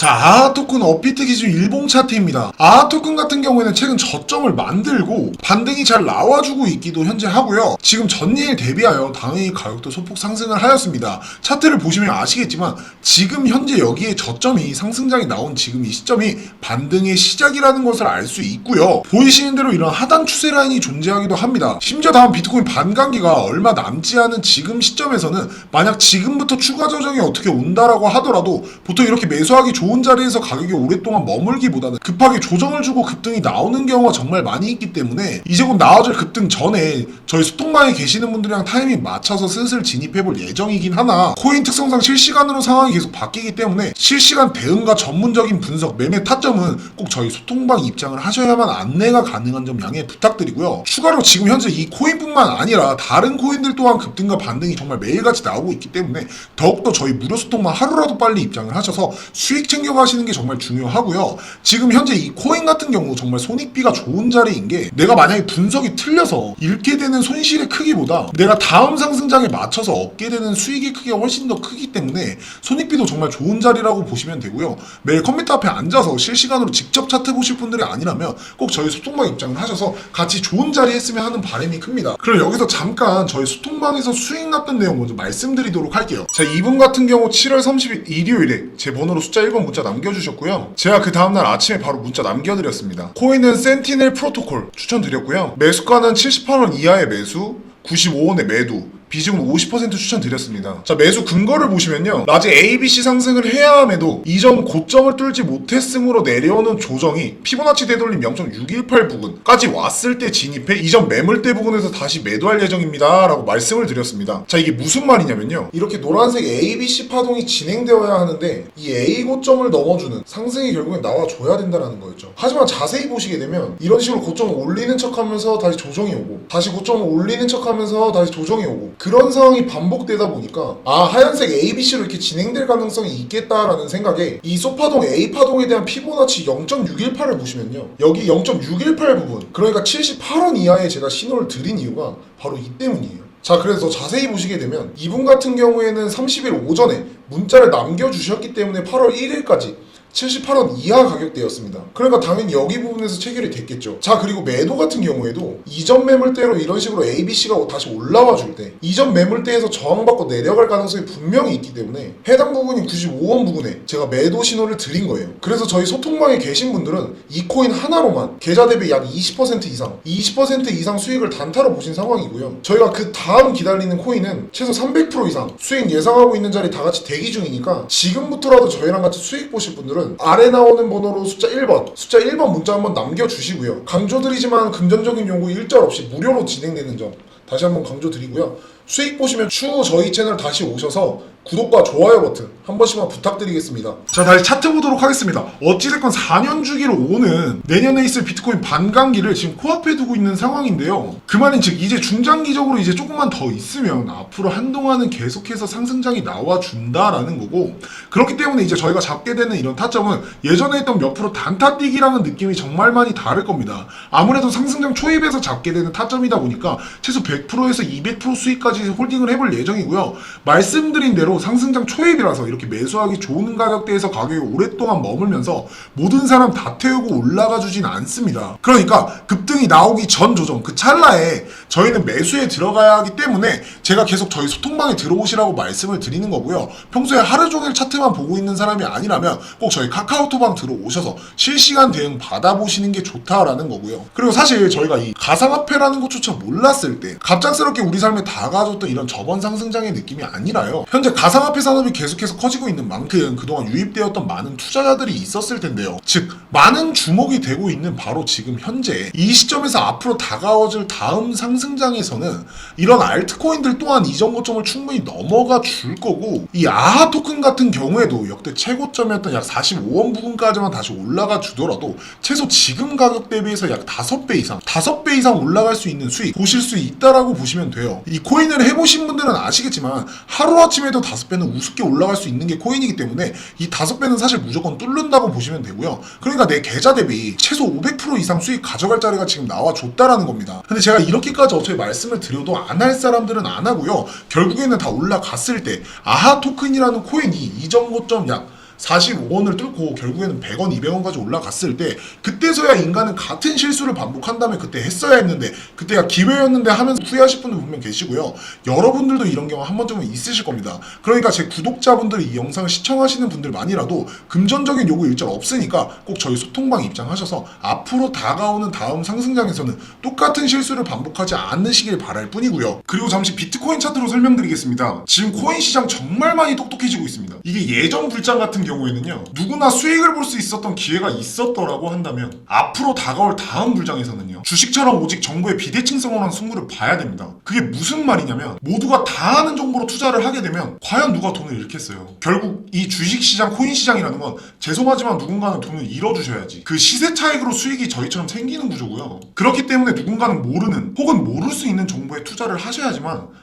자, 아하 토큰 업비트 기준 일봉 차트입니다. 아하 토큰 같은 경우에는 최근 저점을 만들고 반등이 잘 나와주고 있기도 현재 하고요. 지금 전일 대비하여 당연히 가격도 소폭 상승을 하였습니다. 차트를 보시면 아시겠지만 지금 현재 여기에 저점이 상승장이 나온 지금 이 시점이 반등의 시작이라는 것을 알 수 있고요. 보이시는 대로 이런 하단 추세 라인이 존재하기도 합니다. 심지어 다음 비트코인 반감기가 얼마 남지 않은 지금 시점에서는 만약 지금부터 추가 조정이 어떻게 온다라고 하더라도 보통 이렇게 매수하기 좋은 자리에서 가격이 오랫동안 머물기보다는 급하게 조정을 주고 급등이 나오는 경우가 정말 많이 있기 때문에 이제 곧 나와줄 급등 전에 저희 소통방에 계시는 분들이랑 타이밍 맞춰서 슬슬 진입해볼 예정이긴 하나 코인 특성상 실시간으로 상황이 계속 바뀌기 때문에 실시간 대응과 전문적인 분석, 매매 타점은 꼭 저희 소통방 입장을 하셔야만 안내가 가능한 점 양해 부탁드리고요. 추가로 지금 현재 이 코인뿐만 아니라 다른 코인들 또한 급등과 반등이 정말 매일같이 나오고 있기 때문에 더욱더 저희 무료 소통방 하루라도 빨리 입장을 하셔서 수익 챙 겨가시는 게 정말 중요하고요. 지금 현재 이 코인 같은 경우 정말 손익비가 좋은 자리인 게 내가 만약에 분석이 틀려서 잃게 되는 손실의 크기보다 내가 다음 상승장에 맞춰서 얻게 되는 수익의 크기가 훨씬 더 크기 때문에 손익비도 정말 좋은 자리라고 보시면 되고요. 매일 컴퓨터 앞에 앉아서 실시간으로 직접 차트 보실 분들이 아니라면 꼭 저희 소통방 입장을 하셔서 같이 좋은 자리 했으면 하는 바람이 큽니다. 그럼 여기서 잠깐 저희 소통방에서 수익 났던 내용 먼저 말씀드리도록 할게요. 자, 이분 같은 경우 7월 30일 일요일에 제 번호로 숫자 1번 문자 남겨주셨고요. 제가 그 다음날 아침에 바로 문자 남겨드렸습니다. 코인은 센티넬 프로토콜 추천드렸고요. 매수가는 78원 이하의 매수, 95원의 매도, 비중은 50% 추천드렸습니다. 자, 매수 근거를 보시면요. 낮에 ABC 상승을 해야 함에도 이전 고점을 뚫지 못했으므로 내려오는 조정이 피보나치 되돌림 0.618 부근까지 왔을 때 진입해 이전 매물대 부근에서 다시 매도할 예정입니다. 라고 말씀을 드렸습니다. 자, 이게 무슨 말이냐면요. 이렇게 노란색 ABC 파동이 진행되어야 하는데 이 A 고점을 넘어주는 상승이 결국엔 나와줘야 된다는 거였죠. 하지만 자세히 보시게 되면 이런 식으로 고점을 올리는 척 하면서 다시 조정이 오고 다시 고점을 올리는 척 하면서 다시 조정이 오고 그런 상황이 반복되다 보니까 아 하얀색 ABC로 이렇게 진행될 가능성이 있겠다라는 생각에 이 소파동 A 파동에 대한 피보나치 0.618을 보시면요 여기 0.618 부분 그러니까 78원 이하에 제가 신호를 드린 이유가 바로 이 때문이에요. 자 그래서 자세히 보시게 되면 이분 같은 경우에는 30일 오전에 문자를 남겨주셨기 때문에 8월 1일까지 78원 이하 가격대였습니다. 그러니까 당연히 여기 부분에서 체결이 됐겠죠. 자 그리고 매도 같은 경우에도 이전 매물대로 이런 식으로 ABC가 다시 올라와 줄 때 이전 매물대에서 저항받고 내려갈 가능성이 분명히 있기 때문에 해당 부분이 95원 부분에 제가 매도 신호를 드린 거예요. 그래서 저희 소통방에 계신 분들은 이 코인 하나로만 계좌 대비 약 20% 이상 20% 이상 수익을 단타로 보신 상황이고요. 저희가 그 다음 기다리는 코인은 최소 300% 이상 수익 예상하고 있는 자리 다 같이 대기 중이니까 지금부터라도 저희랑 같이 수익 보실 분들은 아래 나오는 번호로 숫자 1번, 숫자 1번 문자 한번 남겨주시고요. 강조드리지만 금전적인 요구 일절 없이 무료로 진행되는 점 다시 한번 강조드리고요. 수익 보시면 추후 저희 채널 다시 오셔서 구독과 좋아요 버튼 한 번씩만 부탁드리겠습니다. 자, 다시 차트 보도록 하겠습니다. 어찌됐건 4년 주기로 오는 내년에 있을 비트코인 반감기를 지금 코앞에 두고 있는 상황인데요. 그 말은 즉 이제 중장기적으로 이제 조금만 더 있으면 앞으로 한동안은 계속해서 상승장이 나와준다라는 거고 그렇기 때문에 이제 저희가 잡게 되는 이런 타점은 예전에 했던 몇 프로 단타 뛰기랑은 느낌이 정말 많이 다를 겁니다. 아무래도 상승장 초입에서 잡게 되는 타점이다 보니까 최소 100%에서 200% 수익까지 홀딩을 해볼 예정이고요. 말씀드린 대로 상승장 초입이라서 이렇게 매수하기 좋은 가격대에서 가격이 오랫동안 머물면서 모든 사람 다 태우고 올라가 주진 않습니다. 그러니까 급등이 나오기 전 조정 그 찰나에 저희는 매수에 들어가야 하기 때문에 제가 계속 저희 소통방에 들어오시라고 말씀을 드리는 거고요. 평소에 하루 종일 차트만 보고 있는 사람이 아니라면 꼭 저희 카카오톡방 들어오셔서 실시간 대응 받아보시는 게 좋다라는 거고요. 그리고 사실 저희가 이 가상화폐라는 것조차 몰랐을 때 갑작스럽게 우리 삶에 다가졌던 이런 저번 상승장의 느낌이 아니라요. 현재 가상화폐 산업이 계속해서 커지고 있는 만큼 그동안 유입되었던 많은 투자자들이 있었을 텐데요. 즉 많은 주목이 되고 있는 바로 지금 현재 이 시점에서 앞으로 다가워질 다음 상승장에서는 이런 알트코인들 또한 이전 고점을 충분히 넘어가 줄 거고 이 아하 토큰 같은 경우에도 역대 최고점이었던 약 45원 부분까지만 다시 올라가 주더라도 최소 지금 가격 대비해서 약 5배 이상 5배 이상 올라갈 수 있는 수익 보실 수 있다라고 보시면 돼요. 이 코인을 해보신 분들은 아시겠지만 하루아침에도 5배는 우습게 올라갈 수 있는 게 코인이기 때문에 이 5배는 사실 무조건 뚫는다고 보시면 되고요. 그러니까 내 계좌 대비 최소 500% 이상 수익 가져갈 자리가 지금 나와줬다라는 겁니다. 근데 제가 이렇게까지 어차피 말씀을 드려도 안 할 사람들은 안 하고요. 결국에는 다 올라갔을 때 아하 토큰이라는 코인이 이전 고점 약 45원을 뚫고 결국에는 100원, 200원까지 올라갔을 때 그때서야 인간은 같은 실수를 반복한다면 그때 했어야 했는데 그때가 기회였는데 하면서 후회하실 분들 분명 계시고요. 여러분들도 이런 경우 한 번쯤은 있으실 겁니다. 그러니까 제 구독자분들이 이 영상을 시청하시는 분들만이라도 금전적인 요구 일절 없으니까 꼭 저희 소통방 입장하셔서 앞으로 다가오는 다음 상승장에서는 똑같은 실수를 반복하지 않으시길 바랄 뿐이고요. 그리고 잠시 비트코인 차트로 설명드리겠습니다. 지금 코인 시장 정말 많이 똑똑해지고 있습니다. 이게 예전 불장 같은 경우 에는요. 누구나 수익을 볼 수 있었던 기회가 있었더라고 한다면 앞으로 다가올 다음 불장에서는요. 주식처럼 오직 정보의 비대칭성으로 한 승부를 봐야 됩니다. 그게 무슨 말이냐면 모두가 다 아는 정보로 투자를 하게 되면 과연 누가 돈을 잃겠어요. 결국 이 주식시장, 코인 시장이라는 건 죄송하지만 누군가는 돈을 잃어주셔야지. 그 시세 차익으로 수익이 저희처럼 생기는 구조고요. 그렇기 때문에 누군가는 모르는 혹은 모를 수 있는 정보에 투자를 하셔야지만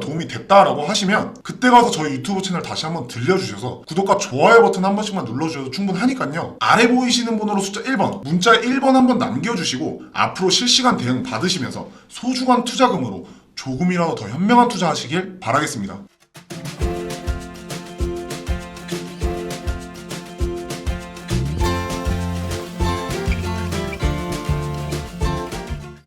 도움이 됐다라고 하시면 그때 가서 저희 유튜브 채널 다시 한번 들려주셔서 구독과 좋아요 버튼 한 번씩만 눌러주셔도 충분하니까요. 아래 보이시는 번호로 숫자 1번 문자 1번 한 번 남겨주시고 앞으로 실시간 대응 받으시면서 소중한 투자금으로 조금이라도 더 현명한 투자하시길 바라겠습니다.